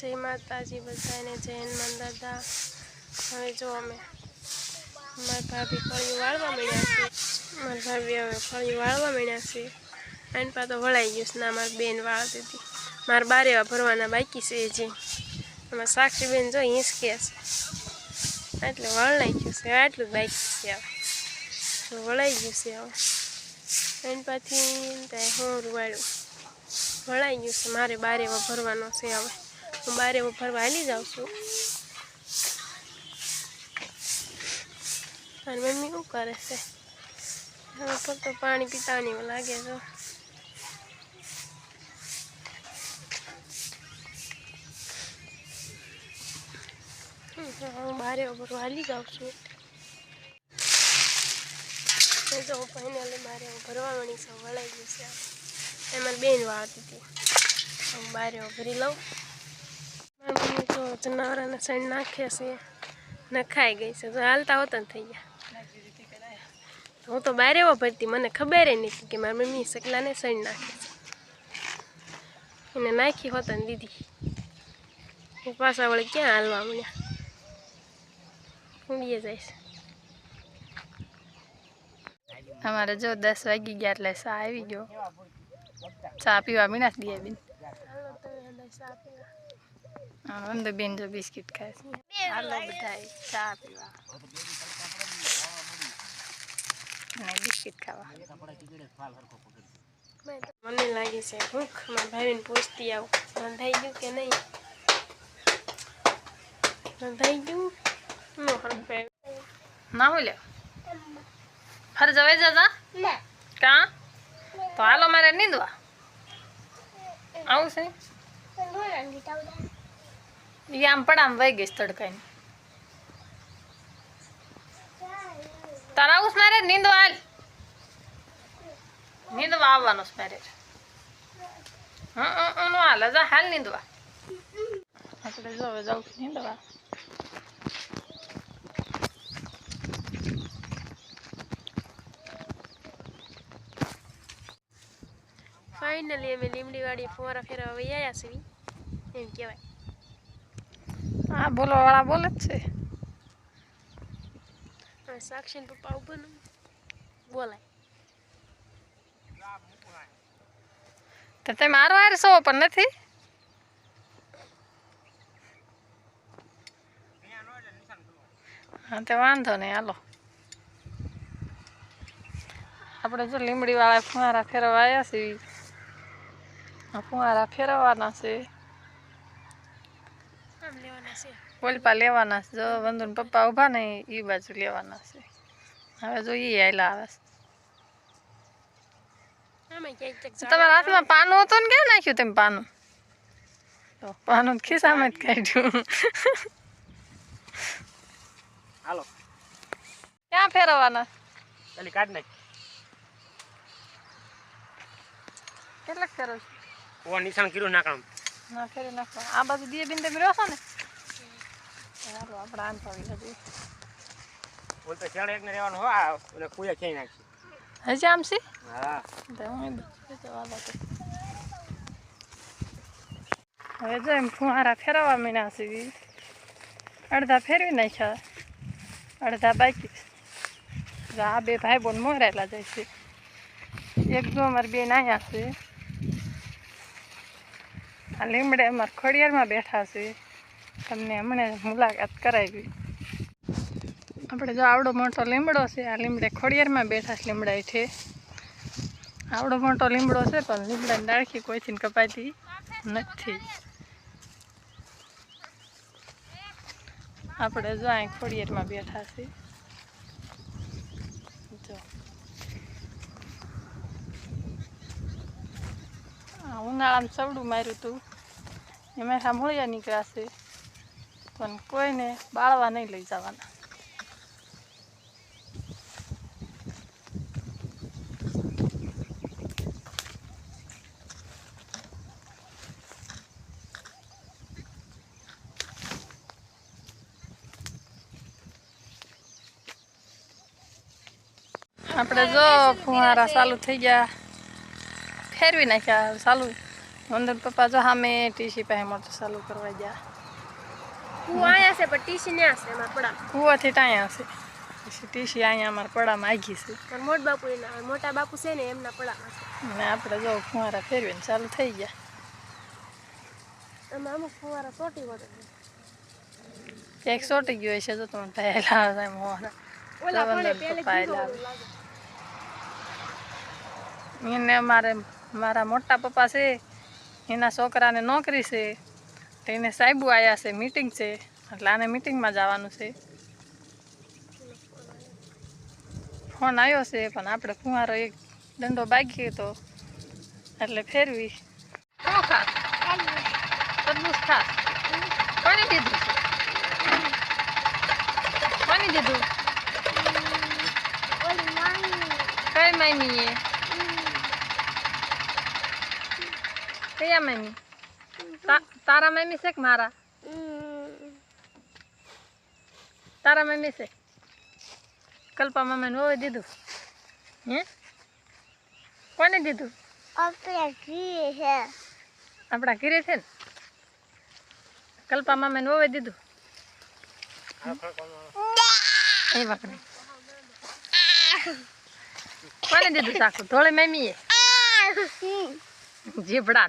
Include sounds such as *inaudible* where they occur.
જય માતાજી બધાને જય હનુમાન દાદા. હવે જો અમે મારા ભાભી ફળિયું વાળવા મળ્યા છે. મારા ભાભી હવે ફળિયું વાળવા મળ્યા છે. એન પા તો વળાઈ ગયું છે. ના, મારી બેન વાળતી હતી. મારા બાર એવા ભરવાના બાકી છે જે એમાં સાક્ષી બેન જો હિંસકે છે. એટલે વળાઈ ગયું છે. આટલું જ બાકી છે હવે. વળાઈ ગયું છે હવે. એન ત્યાં હું રૂવાડું વળાઈ ગયું છે. મારે બારે ભરવાનો છે હવે. હું બારે હું ફરવા હાલી જાઉં છું. અને મમ્મી શું કરે છે? હવે ફક્ત પાણી પીતાની લાગે છે. હું બારે ભરવા હાલી જાઉં છું. તો હું ફાઇનલી મારે ભરવા મળી છું, વળાઈ ગયું છે. એમાં બેન વાળતી હતી. હું બારે ભરી લઉં. તો જનાવરાને સણ નાખ્યા છે. નખાઈ ગઈ છે. તો હાલતા હોતા ને થઈ ગયા. હું તો બારે એવો ભરતી. મને ખબર નથી કે મારી મમ્મી સકલાને સણ નાખે છે. એને નાખી હોતા ને દીધી પાછા વળે ક્યાં હાલવા મળ્યા ઊંડીએ જઈશ અમારે જો દસ વાગી ગયા એટલે ચા આવી ગયો. ચા પીવા મીનાસ દે બેન હાલો તમે હંધાઈ ચા પીવા. અંદર બેન જો બિસ્કિટ ખાય છે હાલો બધાય ચા પીવા અને બિસ્કિટ ખાવા મને લાગે છે ભૂખ મારા ભાઈને પૂછતી આવું રંધાઈ ગયું કે નહીં રંધાઈ ગયું નો હરખે ના હું લે ફર જવાઈ જતા કાં તો હાલો મારે નીંદવા આવું છે એ આમ પડામ વહી ગઈશ તડકાની તારા આવું છે? મારે નીંદ વાલ નીંદ આવવાનું છે. મારે હં હં, નો હાલ. જા હાલ નીંદવા. આપણે જો હવે જાઉં ફોરા ફેરવા વૈયા છીએ. એમ કહેવાય. હા બોલવા વાળા બોલે જ છે. સાક્ષી પપ્પા ઉભું બોલાય. તો તમે મારો હાર સો પણ નથી? હા તે વાંધો નહીં હાલો. આપણે જો લીમડી વાળા ફુવારા ફેરવા આવ્યા છીએ ફુવારા ફેરવવાના છે. ઓલપા લેવાના છે. જો વંદુન પપ્પા ઊભા ને એ બાજુ લેવાના છે. હવે જો એ આયલા આવે છે. તમારા હાથમાં પાનું હતું ને ક્યાં નાખ્યું તેમ પાનું? તો પાનું ખિસ્સામાં જ કાઢ્યું. *laughs* હાલો. ક્યાં ફેરવવાના? ચાલી કાઢ નાખ. કેટલાક ફેરવ ઓ નિશાન કીધું નાખવાનું ના ફેરી નાખો. આ બાજુ દીએ બિંદે રહ્યો છો ને? ચાલો આપણે આમ પાવી લઈએ બોલ તો શેડ એકને રહેવાનું હો આ ઓલે કુયા ક્યાંય નાખી. હજી આમ સી હા. તો હું એ બધું જવા દો તો. હવે જો એમ ફુહારા ફેરવવા મીના છે અડધા ફેરવી નાખ્યા અડધા બાકી. આ બે ભાઈ બોન મોરેલા જાય છે. એક જો અમારી બેન અહીંયા છે. આ લીમડે અમારા ખોડિયારમાં બેઠા છે. તમને હમણાં મુલાકાત કરાવી. આપણે જો આવડો મોટો લીમડો છે, આ લીમડે ખોડિયારમાં બેઠા છે લીમડા છે. આવડો મોટો લીમડો છે, પણ લીમડાની ડાળખી કોઈથી કપાતી નથી. આપણે જો અહીં ખોડિયારમાં બેઠા છીએ જો આ ઉનાળામાં સવડું માર્યું હતું એમાં સાંભળ્યા નીકળ્યા છે. પણ કોઈને બાળવા નહીં લઈ જવાના. આપણે જો ફુવારા ચાલુ થઈ ગયા. ફેરવી નાખ્યા ચાલુ. અંદર પપ્પા જો સામે ટીસી પાસે મોટર ચાલુ કરવા ગયા હું આયા છે પણ ટીસી ન્યા છે એમાં પડા કૂવાથી ટાયા હશે પછી ટીસી અહીંયા અમારા પડામાં આગી છે પણ મોટ બાપુ એના મોટા બાપુ છે ને એમના પડામાં છે અને આપણે જો ફુવારા ફેરવીને ચાલુ થઈ ગયા એમાં અમુક ફુવારા ચોટી વળે એક સોટી ગયો હશે જો તમે પહેલા એમ હોવાના ઓલા જવંદર પણ પહેલે પપ્પા કીધું એલા. એવું લાગે એને મારે મારા મોટા પપ્પા છે એના છોકરાને નોકરી છે તો એને સાહેબુ આવ્યા છે મીટિંગ છે એટલે આને મીટિંગમાં જવાનું છે. ફોન આવ્યો છે પણ આપણે કુંવારો એક દંડો બાકી હતો એટલે ફેરવી. શું ખાસ? તરબૂચ ખાસ. કોને દીધું? છે કોને દીધું કઈ મામીએ? કયા મમ્મી તારા મમ્મી છે કે મારા તારા મમ્મી છે કલ્પા મામાને હોવે દીધું હે કોને દીધું આપણા ઘીરે છે ને કલ્પા મામાને હોવે દીધું એ વખતે કોને દીધું સાકું ધોળે મમ્મીએ જીભડાનો